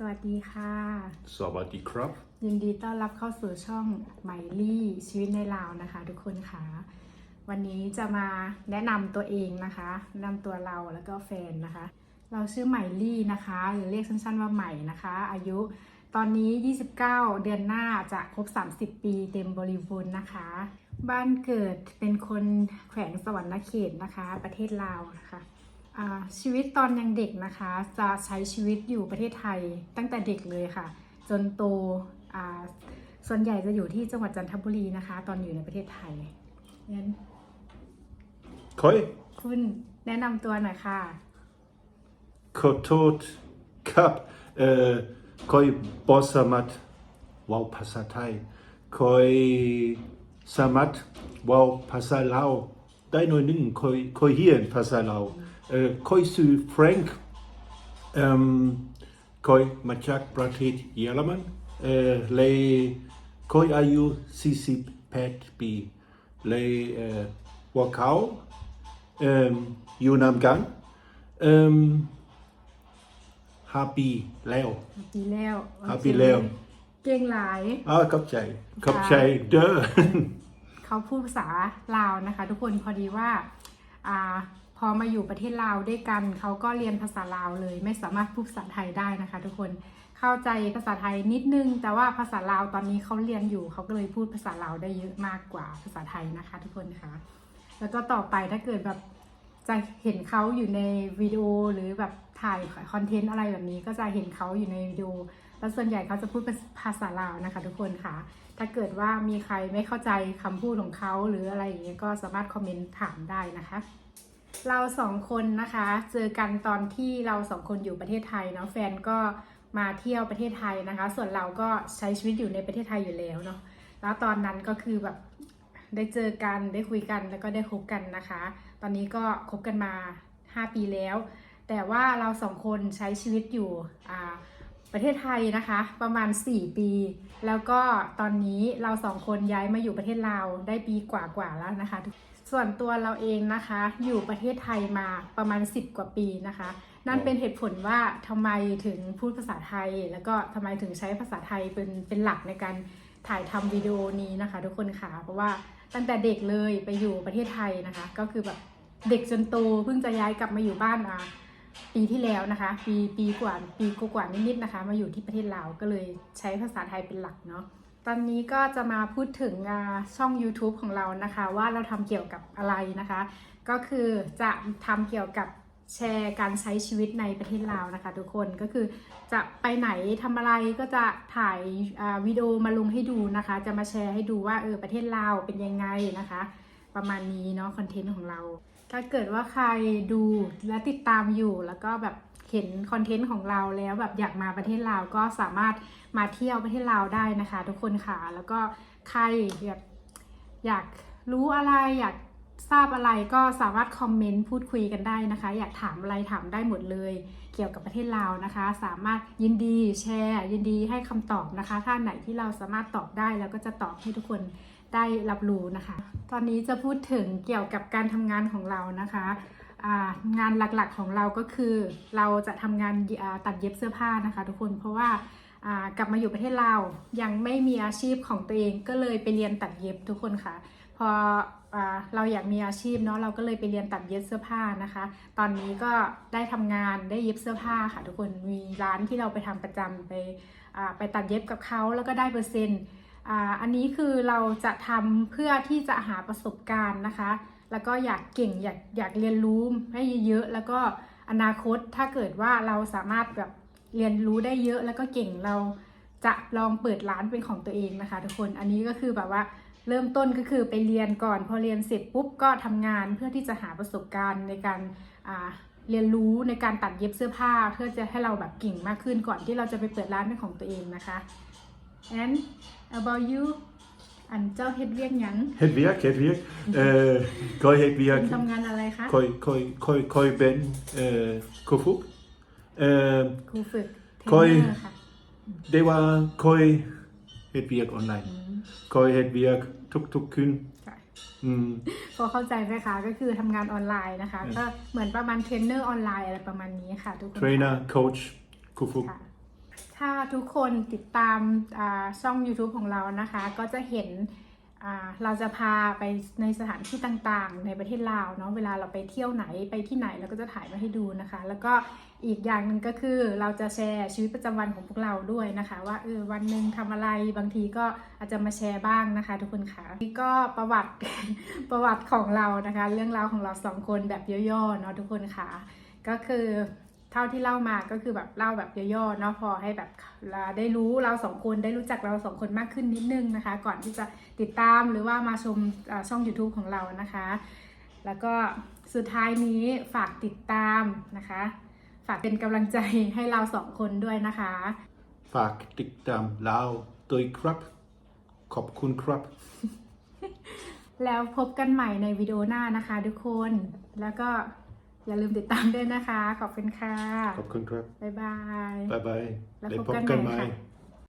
สวัสดีค่ะ สวัสดีครับ ยินดีต้อนรับเข้าสู่ช่องไหมลี่ชีวิตในลาวนะคะ ทุกคนค่ะ วันนี้จะมาแนะนำตัวเองนะคะแนะนำตัวเราแล้วก็แฟนนะคะ เราชื่อไหมลี่นะคะ หรือเรียกสั้นๆว่าไหมนะคะ อายุตอนนี้ 29 เดือนหน้าจะครบ 30 ปีเต็มบริบูรณ์นะคะ บ้านเกิดเป็นคนแขวงสวรรณเขตนะคะ ประเทศลาวนะคะอ่า ชีวิตตอนยังเด็กนะคะ จะใช้ชีวิตอยู่ประเทศไทยตั้งแต่เด็กเลยค่ะ จนโตอ่าส่วนใหญ่จะอยู่ที่จังหวัดจันทบุรีนะคะ ตอนอยู่ในประเทศไทยงั้นคอยคุณแนะนำตัวหน่อยค่ะขอโทษครับเอ่อคอยบอสามารถเว่าภาษาไทยคอยสามารถเว่าภาษาลาวได้หน่อยหนึงคอยคอยเรียนภาษาลาวเอ่อ คอยชื่อแฟรงค์เอ่มคอยมาจากประเทศเยอรมันเอ่อเลยคอยอายุ48ปีเลยเอ่อพวกเขา um, อยู่นำกัน um, ห้าปีแล้วปีแล้วห้าปีแล้ว เก่งหลายอ่าขอบใจขอบใจเด้อเขาพูดภาษาลาวนะคะ ทุกคนพอดีว่าอา พอมาอยู่ประเทศลาวด้วยกัน เขาก็เรียนภาษาลาวเลย ไม่สามารถพูดภาษาไทยได้นะคะ ทุกคนเข้าใจภาษาไทยนิดนึง แต่ว่าภาษาลาวตอนนี้เขาเรียนอยู่เขาก็เลยพูดภาษาลาวได้เยอะมากกว่าภาษาไทยนะคะ ทุกคนคะแล้วก็ต่อไปถ้าเกิดแบบจะเห็นเขาอยู่ในวิดีโอหรือแบบถ่ายคอนเทนต์อะไรแบบนี้ก็จะเห็นเขาอยู่ในวิดีโอแล้วส่วนใหญ่เขาจะพูดเป็นภาษาลาวนะคะ ทุกคนค่ะ ถ้าเกิดว่ามีใครไม่เข้าใจคำพูดของเขาหรืออะไรอย่างเงี้ยก็สามารถคอมเมนต์ถามได้นะคะ เราสองคนนะคะ เจอกันตอนที่เราสองคนอยู่ประเทศไทยเนาะแฟนก็มาเที่ยวประเทศไทยนะคะ ส่วนเราก็ใช้ชีวิตอยู่ในประเทศไทยอยู่แล้วเนาะแล้วตอนนั้นก็คือแบบได้เจอกันได้คุยกันแล้วก็ได้คบกันนะคะ ตอนนี้ก็คบกันมา 5 ปีแล้ว แต่ว่าเราสองคนใช้ชีวิตอยู่อ่าประเทศไทยนะคะ ประมาณ 4 ปี แล้วก็ตอนนี้เราสองคนย้ายมาอยู่ประเทศลาวได้ปีกว่าๆแล้วนะคะ ส่วนตัวเราเองนะคะ อยู่ประเทศไทยมาประมาณ 10 กว่าปีนะคะ นั่นเป็นเหตุผลว่าทำไมถึงพูดภาษาไทย แล้วก็ทำไมถึงใช้ภาษาไทยเป็นเป็นหลักในการถ่ายทำวิดีโอนี้นะคะ ทุกคนค่ะ เพราะว่าตั้งแต่เด็กเลยไปอยู่ประเทศไทยนะคะ ก็คือแบบเด็กจนโตเพิ่งจะย้ายกลับมาอยู่บ้านอะปีที่แล้วนะคะ ปีปีกว่าปีกว่านิดๆนะคะ มาอยู่ที่ประเทศลาวก็เลยใช้ภาษาไทยเป็นหลักเนาะ ตอนนี้ก็จะมาพูดถึงช่อง YouTube ของเรานะคะ ว่าเราทำเกี่ยวกับอะไรนะคะ ก็คือจะทำเกี่ยวกับแชร์การใช้ชีวิตในประเทศลาวนะคะ ทุกคนก็คือจะไปไหนทำอะไรก็จะถ่ายวิดีโอมาลงให้ดูนะคะ จะมาแชร์ให้ดูว่าเออประเทศลาวเป็นยังไงนะคะ ประมาณนี้เนาะคอนเทนต์ของเรา ถ้าเกิดว่าใครดูและติดตามอยู่ แล้วก็แบบเห็นคอนเทนต์ของเราแล้วแบบอยากมาประเทศลาวก็สามารถมาเที่ยวประเทศลาวได้นะคะ ทุกคนค่ะ แล้วก็ใครแบบอยากรู้อะไรอยาก ทราบอะไรก็สามารถคอมเมนต์พูดคุยกันได้นะคะ อยากถามอะไรถามได้หมดเลย เกี่ยวกับประเทศลาวนะคะ สามารถยินดีแชร์ ยินดีให้คำตอบนะคะ ถ้าไหนที่เราสามารถตอบได้แล้วก็จะตอบให้ทุกคนได้รับรู้นะคะ ตอนนี้จะพูดถึงเกี่ยวกับการทำงานของเรานะคะงานหลักๆของเราก็คือเราจะทำงานตัดเย็บเสื้อผ้านะคะทุกคนเพราะว่ากลับมาอยู่ประเทศลาวยังไม่มีอาชีพของตัวเองก็เลยไปเรียนตัดเย็บทุกคนค่ะ พอ เราอยากมีอาชีพเนาะเราก็เลยไปเรียนตัดเย็บเสื้อผ้านะคะ ตอนนี้ก็ได้ทำงานได้เย็บเสื้อผ้าค่ะ ทุกคนมีร้านที่เราไปทำประจำไปไปตัดเย็บกับเขาแล้วก็ได้เปอร์เซ็นต์อันนี้คือเราจะทำเพื่อที่จะหาประสบการณ์นะคะ แล้วก็อยากเก่งอยากอยากเรียนรู้ให้เยอะๆแล้วก็อนาคตถ้าเกิดว่าเราสามารถแบบเรียนรู้ได้เยอะแล้วก็เก่งเราจะลองเปิดร้านเป็นของตัวเองนะคะ ทุกคนอันนี้ก็คือแบบว่า เริ่มต้นก็คือไปเรียนก่อนพอเรียนเสร็จปุ๊บก็ทำงานเพื่อที่จะหาประสบการณ์ในการอ่าเรียนรู้ในการตัดเย็บเสื้อผ้าเพื่อจะให้เราแบบเก่งมากขึ้นก่อนที่เราจะไปเปิดร้านเป็นของตัวเองนะคะ and about you อันเจ้าเฮ็ดเวียกหยังเฮ็ดเวียกเฮ็ดเวียกเอ่อคอยเฮ็ดเวียกคุณทำงานอะไรคะคอยคอยคอยคอยเป็นเอ่อครูฝึกเอ่อครูฝึกเทรนคอยเนอร์ค่ะได้ว่าคอยเฮ็ดเวียกออนไลน์ คอยเฮ็ดเวียกทุกๆคืนค่ะ อืม พอเข้าใจไหมคะก็คือทำงานออนไลน์นะคะ ก็เหมือนประมาณเทรนเนอร์ออนไลน์อะไรประมาณนี้ค่ะ ทุกคนเทรนเนอร์โค้ชครูฝึกค่ะถ้าทุกคนติดตามอ่าช่อง YouTube ของเรานะคะ ก็จะเห็นอ่าเราจะพาไปในสถานที่ต่างๆ ในประเทศลาวเนาะเวลาเราไปเที่ยวไหนไปที่ไหนเราก็จะถ่ายมาให้ดูนะคะ แล้วก็ อีกอย่างหนึ่งก็คือเราจะแชร์ชีวิตประจำวันของพวกเราด้วยนะคะ ว่าเออวันหนึ่งทำอะไรบางทีก็อาจจะมาแชร์บ้างนะคะ ทุกคนค่ะนี่ก็ประวัติประวัติของเรานะคะ เรื่องราวของเราสองคนแบบย่อๆเนาะทุกคนค่ะก็คือเท่าที่เล่ามาก็คือแบบเล่าแบบย่อๆเนาะพอให้แบบเราได้รู้เราสองคนได้รู้จักเราสองคนมากขึ้นนิดนึงนะคะ ก่อนที่จะติดตามหรือว่ามาชมช่อง YouTube ของเรานะคะ แล้วก็สุดท้ายนี้ฝากติดตามนะคะ ฝากเป็นกำลังใจให้เราสองคนด้วยนะคะ ฝากติดตามเราด้วยครับ ขอบคุณครับ แล้วพบกันใหม่ในวิดีโอหน้านะคะทุกคน แล้วก็อย่าลืมติดตามด้วยนะคะ ขอบคุณค่ะ ขอบคุณครับ บ๊ายบาย บ๊ายบายแล้วได้พบพบกันกันใหไหม่มค่ะ